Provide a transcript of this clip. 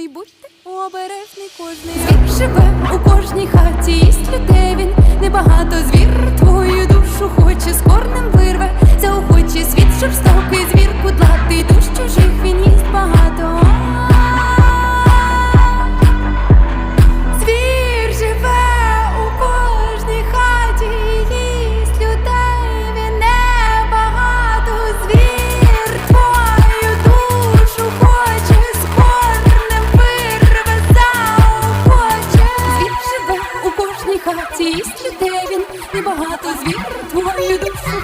обережний, будьте обережний кожний. Живе у кожній хаті, їсть людей він небагато звір сість де він, і багато звір твою душу.